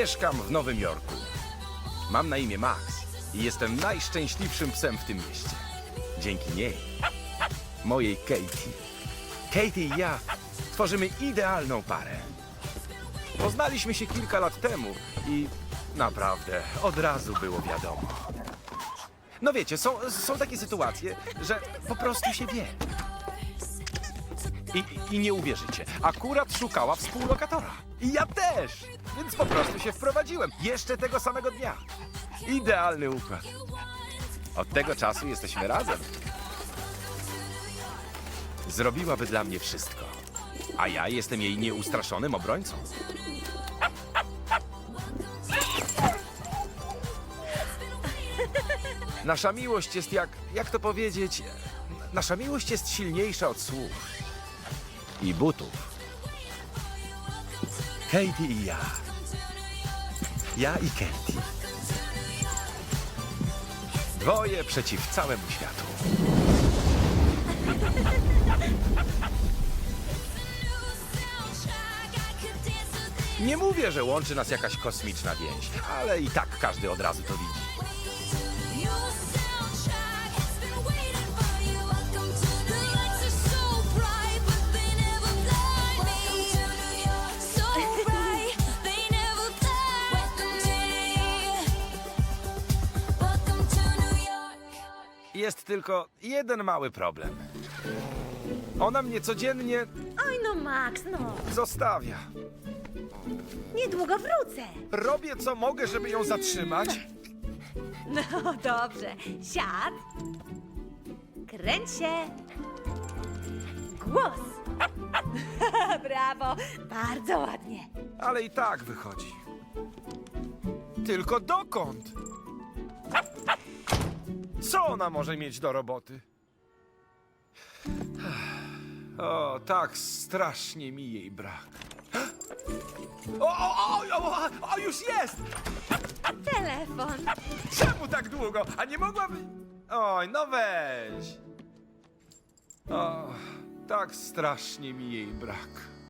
Mieszkam w Nowym Jorku. Mam na imię Max i jestem najszczęśliwszym psem w tym mieście. Dzięki niej, mojej Katie. Katie i ja tworzymy idealną parę. Poznaliśmy się kilka lat temu i naprawdę od razu było wiadomo. No wiecie, są, są takie sytuacje, że po prostu się wie. I, I nie uwierzycie, akurat szukała współlokatora. I ja też! Więc po prostu się wprowadziłem. Jeszcze tego samego dnia. Idealny układ. Od tego czasu jesteśmy razem. Zrobiłaby dla mnie wszystko. A ja jestem jej nieustraszonym obrońcą. Nasza miłość jest jak, jak to powiedzieć, nasza miłość jest silniejsza od słów i butów. Katie i ja. Ja i Katie. Dwoje przeciw całemu światu. Nie mówię, że łączy nas jakaś kosmiczna więź, ale i tak każdy od razu to widzi. Jest tylko jeden mały problem. Ona mnie codziennie Oj no Max, no. zostawia. Niedługo wrócę. Robię co mogę, żeby ją zatrzymać. No dobrze. Siad. Kręć się. Głos. Brawo. Bardzo ładnie. Ale i tak wychodzi. Tylko dokąd? Co ona może mieć do roboty? O, tak strasznie mi jej brak. O, o, o, o, o, już jest! Telefon. Czemu tak długo? A nie mogłaby... Oj, no weź. O, tak strasznie mi jej brak.